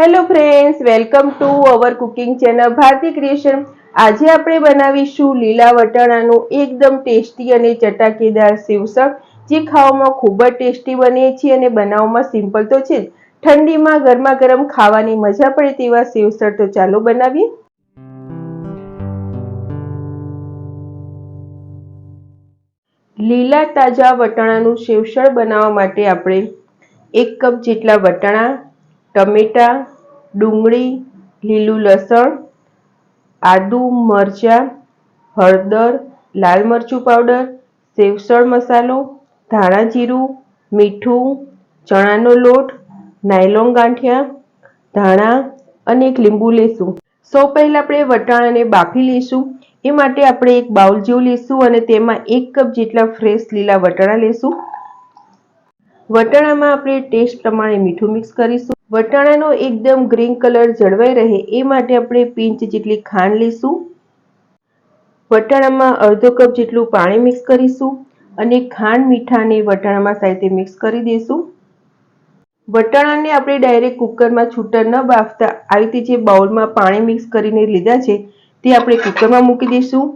Hello friends, welcome to our cooking channel Bharati creation. આજે આપણે બનાવીશું લીલા વટાણાનું એકદમ ટેસ્ટી અને ચટાકેદાર સેવસળ જે ખાવામાં ખૂબ જ ટેસ્ટી બને છે અને બનાવવામાં સિમ્પલ તો છે જ. ઠંડીમાં ગરમા ગરમ ખાવાની મજા પડે તેવા સેવસળ તો ચાલો બનાવીએ. લીલા તાજા વટાણાનું સેવસળ બનાવવા માટે આપણે એક કપ જેટલા વટાણા ટમેટા, ડુંગળી, લીલું લસણ, આદુ, મરચાં, હળદર, લાલ મરચું પાવડર, સેવસળ મસાલો, ધાણા જીરું, મીઠું, ચણાનો લોટ, નાયલોન ગાંઠિયા, ધાણા અને એક લીંબુ લેશું. સૌ પહેલા આપણે વટાણાને બાફી લઈશું. એ માટે આપણે એક બાઉલ જેવું લેશું અને તેમાં એક કપ જેટલા ફ્રેશ લીલા વટાણા લેશું. વટાણામાં આપણે ટેસ્ટ પ્રમાણે મીઠું મિક્સ કરીશું. વટાણાનો એકદમ ગ્રીન કલર જળવાઈ રહે એ માટે આપણે પિંચ જેટલી ખાંડ લઈશું. વટાણામાં અડધો કપ જેટલું પાણી મિક્સ કરીશું અને ખાંડ મીઠાને વટાણામાં સાથે મિક્સ કરી દઈશું. વટાણાને આપણે ડાયરેક્ટ કુકરમાં છૂટા ન બાફતા આવી રીતે જે બાઉલમાં પાણી મિક્સ કરીને લીધા છે તે આપણે કુકરમાં મૂકી દઈશું.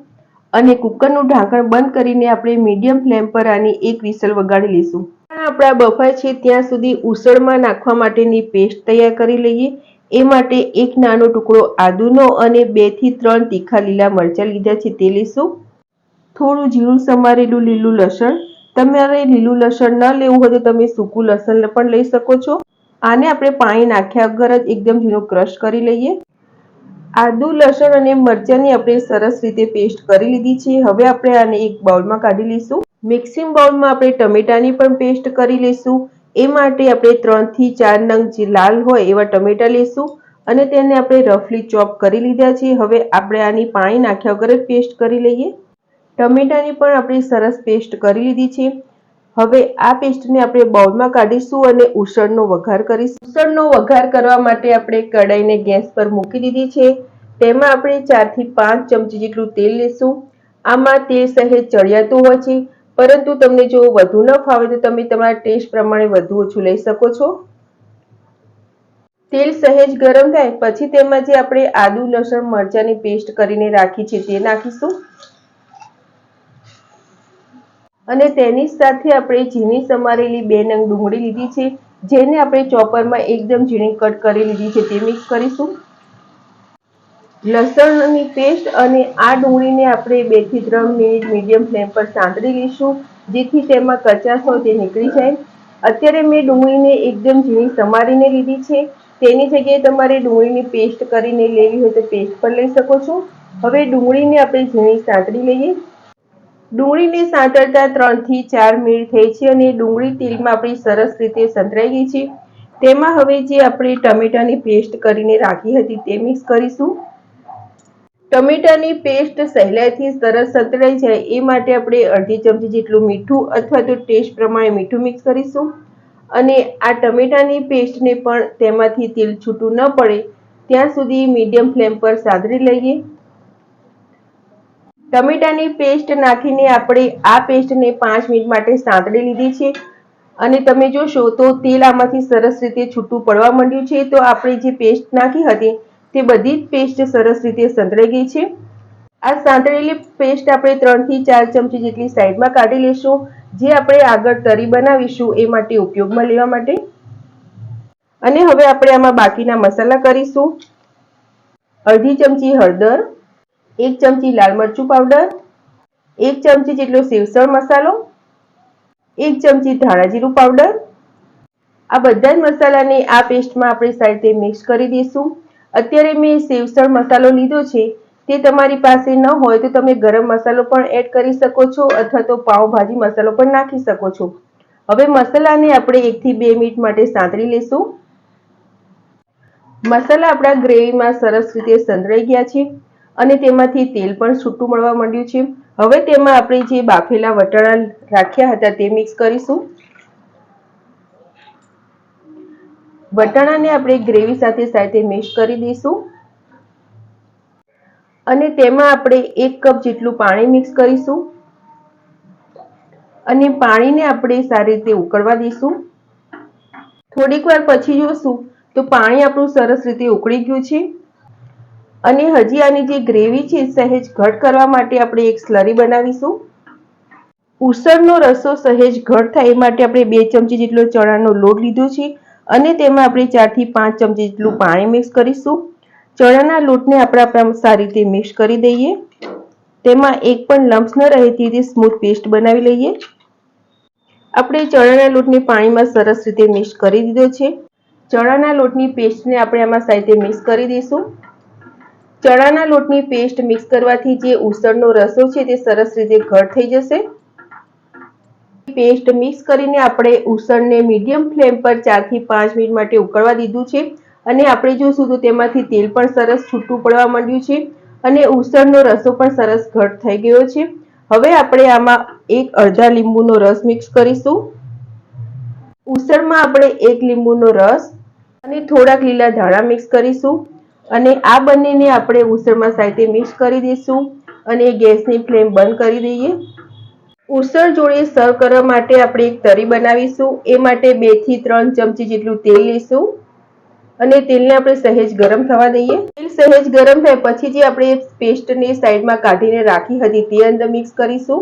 અને કુકરનું ઢાંકણ બંધ કરીને આપણે મીડિયમ ફ્લેમ પર આની એક વિસલ વગાડી લઈશું. આપણા બફાય છે ત્યાં સુધી ઉસળમાં નાખવા માટેની પેસ્ટ તૈયાર કરી લઈએ. એ માટે એક નાનો ટુકડો આદુનો અને બેથી ત્રણ તીખા લીલા મરચાં લીધા છે તે લઈશું. થોડું જીરું સમારેલું લીલું લસણ. તમારે લીલું લસણ ન લેવું હોય તો તમે સૂકું લસણ પણ લઈ શકો છો. આને આપણે પાણી નાખ્યા વગર જ એકદમ ઝીણું ક્રશ કરી લઈએ. આદુ, લસણ અને મરચાંની આપણે સરસ રીતે પેસ્ટ કરી લીધી છે. હવે આપણે આને એક બાઉલમાં કાઢી લઈશું. મિક્સિંગ બાઉલમાં આપણે ટમેટાની પણ પેસ્ટ કરી લઈશું. એ માટે આપણે ત્રણથી ચાર નંગ જે લાલ હોય એવા ટમેટા લઈશું અને તેને આપણે રફલી ચોપ કરી લીધા છે. હવે આપણે આની પાણી નાખ્યા વગર જ પેસ્ટ કરી લઈએ. ટમેટાની પણ આપણે સરસ પેસ્ટ કરી લીધી છે. હવે આ પેસ્ટને આપણે બાઉલમાં કાઢીશું અને ઉસળનો વઘાર કરીશું. ઉસળનો વઘાર કરવા માટે આપણે કડાઈને ગેસ પર મૂકી દીધી છે. તેમાં આપણે ચારથી પાંચ ચમચી જેટલું તેલ લેશું. આમાં તેલ સહેજ ચડિયાતું હોય છે. પરંતુ તમને જો વધુ ન ફાવે તો તમે તમારા ટેસ્ટ પ્રમાણે વધુ ઓછું લઈ શકો છો. તેલ સહેજ ગરમ થાય પછી તેમાં જે આપણે આદુ, લસણ, મરચાંની પેસ્ટ કરીને રાખી છે તે નાખીશું. અને તેની સાથે આપણે ઝીણી સમારેલી બે નંગ ડુંગળી લીધી છે. જેને આપણે ચોપરમાં એકદમ ઝીણી કટ કરી લીધી છે તે મિક્સ કરીશું. લસણની પેસ્ટ અને આ ડુંગળીને આપણે બેથી ત્રણ મિનિટ મીડિયમ ફ્લેમ પર સાંતળી લઈશું, જેથી તેમાં હોય તે નીકળી જાય. અત્યારે મેં ડુંગળીને એકદમ ઝીણી સમારીને લીધી છે. તેની જગ્યાએ તમારે ડુંગળીની પેસ્ટ કરીને લેવી હોય તો પેસ્ટ પણ લઈ શકો છો. હવે ડુંગળીને આપણે ઝીણી સાંતળી લઈએ. ડુંગળીને સાંતળતા ત્રણથી ચાર મિનિટ થઈ છે અને ડુંગળી તેલમાં આપણી સરસ રીતે સંતરાઈ ગઈ છે. તેમાં હવે જે આપણે ટમેટાની પેસ્ટ કરીને રાખી હતી તે મિક્સ કરીશું. ટમેટાની પેસ્ટ સહેલાઈથી સરસ સંતળાઈ જાય એ માટે આપણે અડધી ચમચી જેટલું મીઠું અથવા તો ટેસ્ટ પ્રમાણે મીઠું મિક્સ કરીશું. અને આ ટમેટાની પેસ્ટને પણ તેમાંથી તેલ છૂટું ન પડે ત્યાં સુધી મીડિયમ ફ્લેમ પર સાદરી લઈએ. ટમેટાની પેસ્ટ નાખીને આપણે આ પેસ્ટને પાંચ મિનિટ માટે સાંતળી લીધી છે. અને તમે જોશો તો તેલ આમાંથી સરસ રીતે છૂટું પડવા માંડ્યું છે. તો આપણે જે પેસ્ટ નાખી હતી તે બધી જ પેસ્ટ સરસ રીતે સંતળાઈ ગઈ છે. આ સાંતળેલી પેસ્ટ આપણે ત્રણથી ચાર ચમચી જેટલી સાઈડમાં કાઢી લઈશું જે આપણે આગળ તરી બનાવીશું એ માટે ઉપયોગમાં લેવા માટે. અને હવે આપણે આમાં બાકીના મસાલા કરીશું. અડધી ચમચી હળદર, એક ચમચી લાલ મરચું પાવડર એક ચમચી જેટલો સેવસળ મસાલો, એક ચમચી ધાણા જીરું પાવડર આ બધા જ મસાલાને આ પેસ્ટમાં આપણે સાઈડે મિક્સ કરી દઈશું. અત્યારે મેં સેવસળ મસાલો લીધો છે, તે તમારી પાસે ન હોય તો તમે ગરમ મસાલો પણ એડ કરી શકો છો અથવા તો પાઉંભાજી મસાલો પણ નાખી શકો છો. હવે મસાલાને આપણે એકથી બે મિનિટ માટે સાંતળી લઈશું મસાલા આપણા ગ્રેવીમાં સરસ રીતે સંતળાઈ ગયા છે અને તેમાંથી તેલ પણ છૂટું મળવા માંડ્યું છે. હવે તેમાં આપણે જે બાફેલા વટાણા રાખ્યા હતા તે મિક્સ કરીશું. વટાણાને આપણે ગ્રેવી સાથે સાથે મિક્સ કરી દઈશું. અને તેમાં આપણે એક કપ જેટલું પાણી મિક્સ કરીશું. અને પાણીને આપણે સારી રીતે ઉકળવા દઈશું. થોડીક વાર પછી જોશું તો પાણી આપણું સરસ રીતે ઉકળી ગયું છે. અને હજી આની જે ગ્રેવી છે સહેજ ઘટ કરવા માટે આપણે એક સ્લરી બનાવીશું. ઉસળનો રસો સહેજ ઘટ થાય એ માટે આપણે બે ચમચી જેટલો ચણાનો લોટ લીધો છે. અને તેમાં આપણે ચારથી પાંચ ચમચી જેટલું પાણી મિક્સ કરીશું. ચણાના લોટને આપણે સારી રીતે મિક્સ કરી દઈએ. તેમાં એક પણ લમ્સ ન રહે તે રીતે સ્મૂથ પેસ્ટ બનાવી લઈએ. આપણે ચણાના લોટને પાણીમાં સરસ રીતે મિક્સ કરી દીધો છે. ચણાના લોટની પેસ્ટને આપણે આમાં સાઈડે મિક્સ કરી દઈશું. ચણાના લોટની પેસ્ટ મિક્સ કરવાથી જે ઉસળનો રસો છે તે સરસ રીતે ઘટ થઈ જશે. પેસ્ટ મિક્સ કરીને આપણે ઉસળને મીડિયમ ફ્લેમ પર ચારથી પાંચ મિનિટ માટે ઉકળવા દીધું છે. અને આપણે જોશું તો તેમાંથી તેલ પણ સરસ છૂટું પડવા માંડ્યું છે અને ઉસળનો રસો પણ સરસ ઘટ થઈ ગયો છે. હવે આપણે આમાં એક અડધા લીંબુનો રસ મિક્સ કરીશું. ઉસળમાં આપણે એક લીંબુનો રસ અને થોડાક લીલા ધાણા મિક્સ કરીશું. અને આ બંનેને આપણે ઉસળમાં સાથે મિક્સ કરી દઈશું. અને ગેસની ફ્લેમ બંધ કરી દઈએ. ઉસળ જોડે સર્વ કરવા માટે આપણે એક તરી બનાવીશું. એ માટે બેથી ત્રણ ચમચી જેટલું તેલ લઈશું. અને તેલને આપણે સહેજ ગરમ થવા દઈએ. તેલ સહેજ ગરમ થાય પછી જે આપણે પેસ્ટને સાઈડમાં કાઢીને રાખી હતી તે અંદર મિક્સ કરીશું.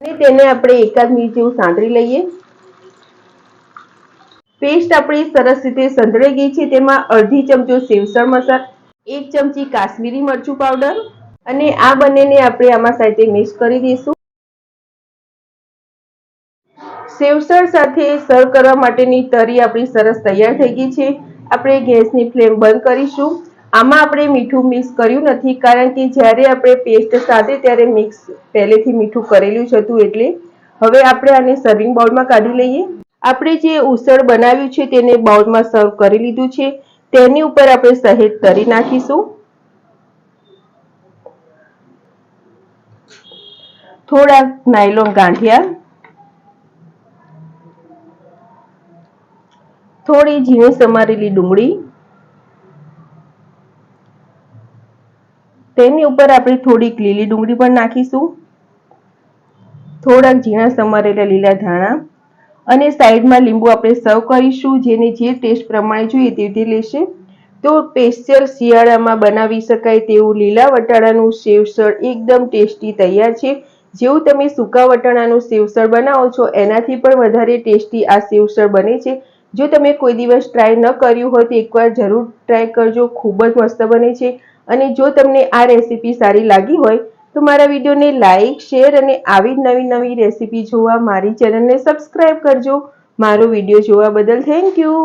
અને તેને આપણે એકાદ મિનિટ જેવું સાંતળી લઈએ. પેસ્ટ આપણી સરસ રીતે સંતળાઈ ગઈ છે. તેમાં અડધી ચમચો સેવસળ મસાલા, એક ચમચી કાશ્મીરી મરચું પાવડર અને આ બંનેને આપણે આમાં સાથે મિક્સ કરી દઈશું. સેવસળ સાથે સર્વ કરવા માટેની તરી આપણી સરસ તૈયાર થઈ ગઈ છે. આપણે ગેસની ફ્લેમ બંધ કરીશું. આમાં આપણે મીઠું મિક્સ કર્યું નથી કારણ કે જ્યારે આપણે પેસ્ટ સાથે ત્યારે મિક્સ પહેલેથી મીઠું કરેલું જ હતું એટલે. હવે આપણે આને સર્વિંગ બાઉલમાં કાઢી લઈએ. આપણે જે ઉસળ બનાવ્યું છે તેને બાઉલમાં સર્વ કરી લીધું છે. તેની ઉપર આપણે સહેજ તરી નાખીશું. થોડા નાયલોન ગાંઠિયા થોડી ઝીણી સમારેલી ડુંગળી. તેની ઉપર આપણે થોડીક લીલી ડુંગળી પણ નાખીશું. થોડાક ઝીણા સમારેલા લીલા ધાણા. અને સાઈડમાં લીંબુ આપણે સર્વ કરીશું, જેને જે ટેસ્ટ પ્રમાણે જોઈએ તે રીતે લેશે. તો સ્પેશિયલ શિયાળામાં બનાવી શકાય તેવું લીલા વટાણાનું સેવસળ એકદમ ટેસ્ટી તૈયાર છે. જેવું તમે સૂકા વટાણાનું સેવસળ બનાવો છો, એનાથી પણ વધારે ટેસ્ટી આ સેવસળ બને છે. જો તમે કોઈ દિવસ ટ્રાય ન કર્યું હોય તો એકવાર જરૂર ટ્રાય કરજો, ખૂબ જ મસ્ત બને છે. અને જો તમને આ રેસીપી સારી લાગી હોય તો મારા વિડીયોને લાઇક શેર અને આવી જ નવી નવી રેસીપી જોવા મારી ચેનલને સબસ્ક્રાઈબ કરજો. મારો વીડિયો જોવા બદલ થેન્ક યુ